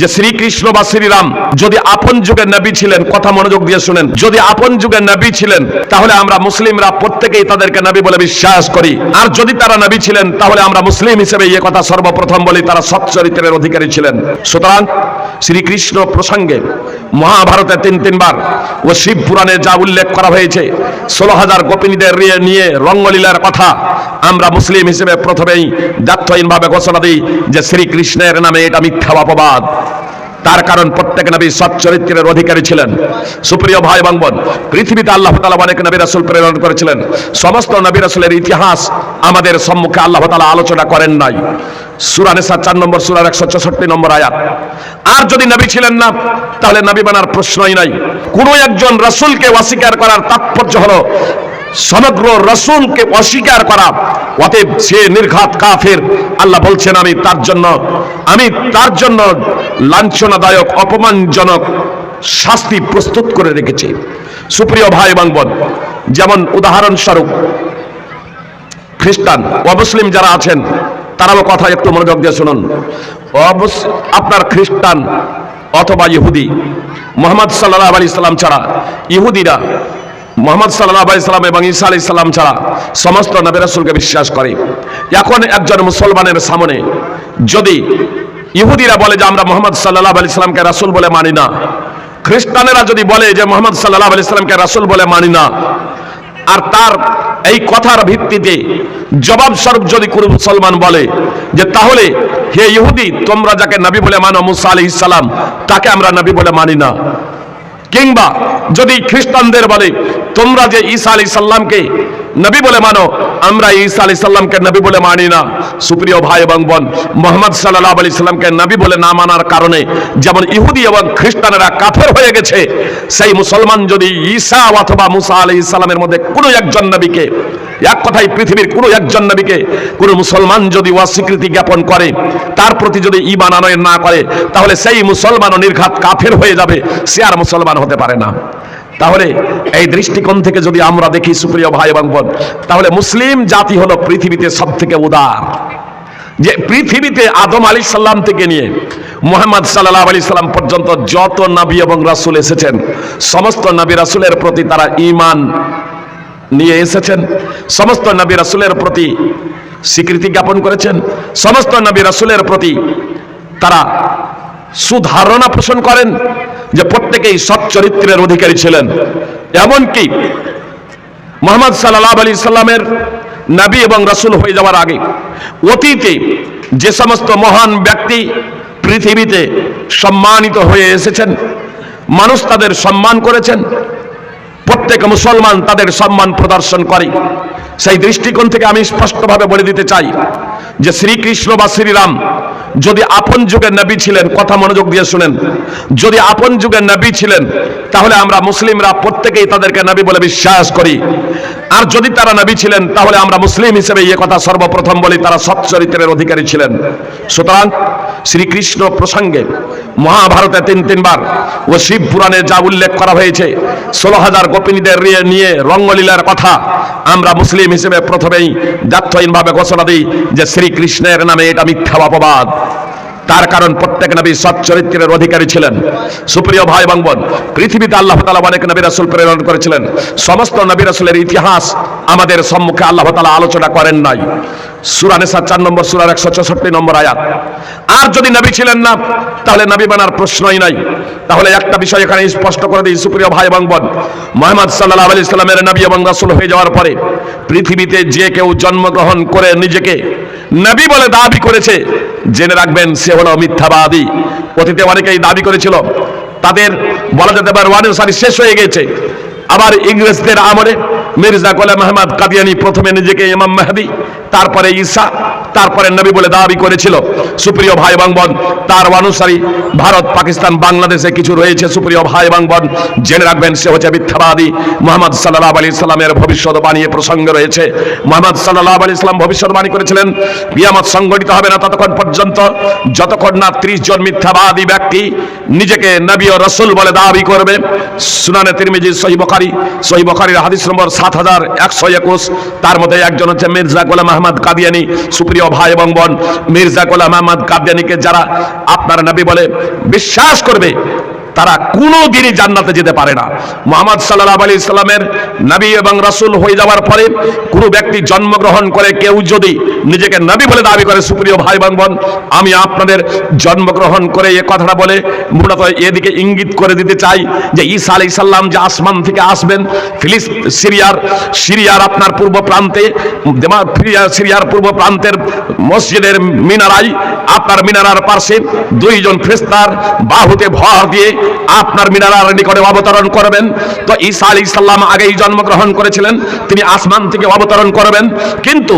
যে শ্রীকৃষ্ণ বা শ্রীরাম যদি আপন যুগের নবী ছিলেন, কথা মনোযোগ দিয়ে শুনেন, যদি আপন যুগের নবী ছিলেন, তাহলে আমরা মুসলিমরা প্রত্যেকেই তাদেরকে নবী বলে বিশ্বাস করি। আর যদি তারা নবী ছিলেন, তাহলে আমরা মুসলিম হিসেবে এই কথা সর্বপ্রথম বলি, তারা সচ্চরিত্রের অধিকারী ছিলেন। সুতরাং শ্রীকৃষ্ণ প্রসঙ্গে মহাভারতে তিন, তিনবার ও শিব পুরাণে যা উল্লেখ করা হয়েছে, ষোলো হাজার গোপিনীদের নিয়ে নিয়ে রঙ্গলীলার কথা আমরা মুসলিম হিসেবে প্রথমেই দায়িত্বহীনভাবে ঘোষণা দিই যে শ্রীকৃষ্ণের নামে এটা মিথ্যা অপবাদ। তার কারণ প্রত্যেক নবী সচ্চরিত্রের অধিকারী ছিলেন। সুপ্রিয় ভাই এবং বোন, পৃথিবীতে আল্লাহ তালা অনেক নবী রাসুল প্রেরণ করেছিলেন। সমস্ত নবী রাসুলের ইতিহাস আমাদের সম্মুখে আল্লাহ তালা আলোচনা করেন নাই। সুরানেসা চার নম্বর, সুরার একশো চৌষট্টি নম্বর আয়াত। আর যদি নবী ছিলেন না, তাহলে নবী বানার প্রশ্নই নাই। কোন একজন রাসুলকে অস্বীকার করার তাৎপর্য হলো, সমগ্র রসুলকে অস্বীকার করা। অতএব সে নির্ঘাত কাফের। আল্লাহ বলছেন, আমি তার জন্য, আমি তার জন্য লাঞ্ছনাদায়ক, অপমানজনক শাস্তি প্রস্তুত করে রেখেছে। সুপ্রিয় ভাই এবং বোন, যেমন উদাহরণস্বরূপ খ্রিস্টান, অমুসলিম যারা আছেন, তারাও কথা একটু মনোযোগ দিয়ে শুনুন। আপনার খ্রিস্টান অথবা ইহুদি, মোহাম্মদ সাল্লাহ আলি সাল্লাম ছাড়া, ইহুদিরা মোহাম্মদ সাল্লাহ আলি সাল্লাম এবং ঈসা আলি সাল্লাম ছাড়া সমস্ত নবী রাসূলকে বিশ্বাস করে। এখন একজন মুসলমানের সামনে যদি ইহুদিরা বলে যে আমরা মোহাম্মদ সাল্লাহ আলি সাল্লামকে রাসূল বলে মানি না। খ্রিস্টানেরা যদি বলে যে মোহাম্মদ সাল্লাহ আলি সাল্লামকে রাসূল বলে মানি না, আর তার এই কথার ভিত্তিতে জবাব স্বরূপ যদি কোনো মুসলমান বলে যে তাহলে হে ইহুদি, তোমরা যাকে নবী বলে মানো মুসা আলি ইসালাম তাকে আমরা নবী বলে মানি না। কিংবা যদি খ্রিস্টানদের বলে, তোমরা যে ঈসা আলী সাল্লামকে নবী বলে মানো, আমরা ঈসা আলী সাল্লামকে নবী বলে মানি না। সুপ্রিয় ভাই এবং বোন, মোহাম্মদ সাল্লাহ আলি সাল্লামকে নবী বলে না মানার কারণে যেমন ইহুদি এবং খ্রিস্টানেরা কাফের হয়ে গেছে, সেই মুসলমান যদি ঈসা অথবা মুসা আলী ইসলামের মধ্যে কোনো একজন নবীকে, এক কথায় পৃথিবীর কোনো একজন নবীকে, কোনো মুসলমান যদি অস্বীকৃতি জ্ঞাপন করে, তার প্রতি যদি ইমান আনয়ন না করে, তাহলে সেই মুসলমানও নির্ঘাত কাফের হয়ে যাবে, সে আর মুসলমান হতে পারে না। তাহলে এই দৃষ্টিকোণ থেকে যদি আমরা দেখি সুপ্রিয় ভাই এবং বোন, তাহলে মুসলিম জাতি হলো পৃথিবীতে সব থেকে উদার। যে পৃথিবীতে আদম আলী সাল্লাম থেকে নিয়ে মোহাম্মদ সাল্লাহ আলি সাল্লাম পর্যন্ত যত নবী এবং রাসুল এসেছেন, সমস্ত নবী রাসুলের প্রতি তারা ইমান নিয়ে এসেছেন, সমস্ত নবী রাসুলের প্রতি স্বীকৃতি জ্ঞাপন করেছেন, সমস্ত নবী রাসুলের প্রতি তারা সুধারণা পোষণ করেন যে প্রত্যেকেই সৎ চরিত্রের অধিকারী ছিলেন। এমনকি মোহাম্মদ সাল্লাহ আলী সাল্লামের নবী এবং রাসুল হয়ে যাওয়ার আগে অতীতে যে সমস্ত মহান ব্যক্তি পৃথিবীতে সম্মানিত হয়ে এসেছেন, মানুষ তাদের সম্মান করেছেন, প্রত্যেক মুসলমান তাদের সম্মান প্রদর্শন করে। সেই দৃষ্টিকোণ থেকে আমি স্পষ্টভাবে বলে দিতে চাই যে শ্রীকৃষ্ণ বা শ্রীরাম যদি আপন যুগে নবী ছিলেন, কথা মনোযোগ দিয়ে শুনেন। যদি আপন যুগে নবী ছিলেন, তাহলে আমরা মুসলিমরা প্রত্যেকেই তাদেরকে নবী বলে বিশ্বাস করি। আর যদি তারা নবী ছিলেন, তাহলে আমরা মুসলিম হিসেবে এই কথা সর্বপ্রথম বলি, তারা সৎ চরিত্রের অধিকারী ছিলেন। সুতরাং শ্রীকৃষ্ণ প্রসঙ্গে মহাভারতে তিন তিনবার ও শিব পুরাণে যা উল্লেখ করা হয়েছে, ষোলো হাজার গোপিনীদের নিয়ে রঙ্গলীলার কথা আমরা মুসলিম হিসেবে প্রথমেই দায়িত্বহীনভাবে ঘোষণা দিই যে শ্রীকৃষ্ণের নামে এটা মিথ্যা অপবাদ। তার কারণ প্রত্যেক নবী সৎ চরিত্রের অধিকারী ছিলেন। সুপ্রিয় ভাই এবং বোন, পৃথিবীতে আল্লাহ তালা অনেক নবী রাসুল প্রেরণ করেছিলেন। সমস্ত নবী রাসুলের ইতিহাস আমাদের সম্মুখে আল্লাহ তালা আলোচনা করেন নাই। সুরানেসা চার নম্বর, সুরার একশো চৌষট্টি নম্বর আয়াত। আর যদি নবী ছিলেন না, তাহলে নবী বানার প্রশ্নই নাই। তাহলে একটা বিষয় এখানে স্পষ্ট করে দিই, সুপ্রিয় ভাই এবং বোন। মোহাম্মদ সাল্লাহ আলি ইসলামের নবী এবং রাসুল হয়ে যাওয়ার পরে পৃথিবীতে যে কেউ জন্মগ্রহণ করে নিজেকে নবী বলে দাবি করেছে, জেনে রাখবেন সে হলো মিথ্যাবাদী। অতীতে অনেকেই দাবি করেছিল, তাদের বলা যেতে পারে ওয়ানুসারি শেষ হয়ে গেছে। আবার ইংরেজদের আমলে মির্জা গোলাম আহমদ কাদিয়ানি প্রথমে নিজেকে ইমাম মেহদি তারপরে ঈসা, তারপরে নবী বলে দাবি করেছিল, সুপ্রিয় ভাই এবং বোন তার অনুসারী ভারত, পাকিস্তান, বাংলাদেশে কিছু রয়েছে, সুপ্রিয় ভাই এবং বোন জেনে রাখবেন, সে হচ্ছে মিথ্যাবাদী। মোহাম্মদ সাল্লাহ আলী ইসলামের ভবিষ্যৎবাণী প্রসঙ্গে রয়েছে। মোহাম্মদ সাল্লাহ আলী ইসলাম ভবিষ্যৎবাণী করেছিলেন বিয়ামত সংগঠিত হবে না ততক্ষণ পর্যন্ত। যতক্ষণ না ত্রিশ জন মিথ্যাবাদী ব্যক্তি নিজেকে নবী ও রসুল বলে দাবি করবে। সুনানে তিরমিজি সহি বখারি সহি বখারির হাদিস নম্বর সাত হাজার একশো একুশ। তার মধ্যে একজন হচ্ছে মির্জা গোলাম আহমদ কাদিয়ানি, সুপ্রিয় ভাই এবং বোন, মির্জা গোলাম আহমদ কাদিয়ানিকে যারা আপনার নবী বলে বিশ্বাস করবে তারা কোনো দিনই জান্নাতে যেতে পারে না। মোহাম্মদ সাল্লাহ আলী ইসলামের নবী এবং রাসূল হয়ে যাওয়ার পরে কোনো ব্যক্তি জন্মগ্রহণ করে কেউ যদি নিজেকে নবী বলে দাবি করে, সুপ্রিয় ভাই বোন আমি আপনাদের জন্মগ্রহণ করে এ কথাটা বলে মূলত এদিকে ইঙ্গিত করে দিতে চাই যে ঈসা আলাই সাল্লাম যে আসমান থেকে আসবেন, ফিলিস, সিরিয়ার সিরিয়ার আপনার পূর্ব প্রান্তে সিরিয়ার পূর্ব প্রান্তের মসজিদের মিনারাই আপনার মিনারার পাশে দুইজন ফেস্তার বাহুতে ভর দিয়ে আপনার মিনারার নিকটে অবতরণ করবেন। তো ঈসা আলী সাল্লাম আগেই জন্মগ্রহণ করেছিলেন, তিনি আসমান থেকে অবতরণ করবেন। কিন্তু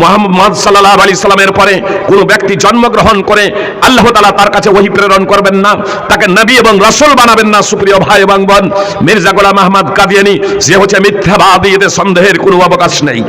মোহাম্মদ সাল্লাহ আলী সাল্লামের পরে কোনো ব্যক্তি জন্মগ্রহণ করে আল্লাহ তালা তার কাছে ওহি প্রেরণ করবেন না, তাকে নবী এবং রসুল বানাবেন না, সুপ্রিয় ভাই এবং বোন। মির্জা গোলাম আহমদ কাদিয়ানি সে হচ্ছে মিথ্যাবাদী এতে সন্দেহের কোনো অবকাশ নেই।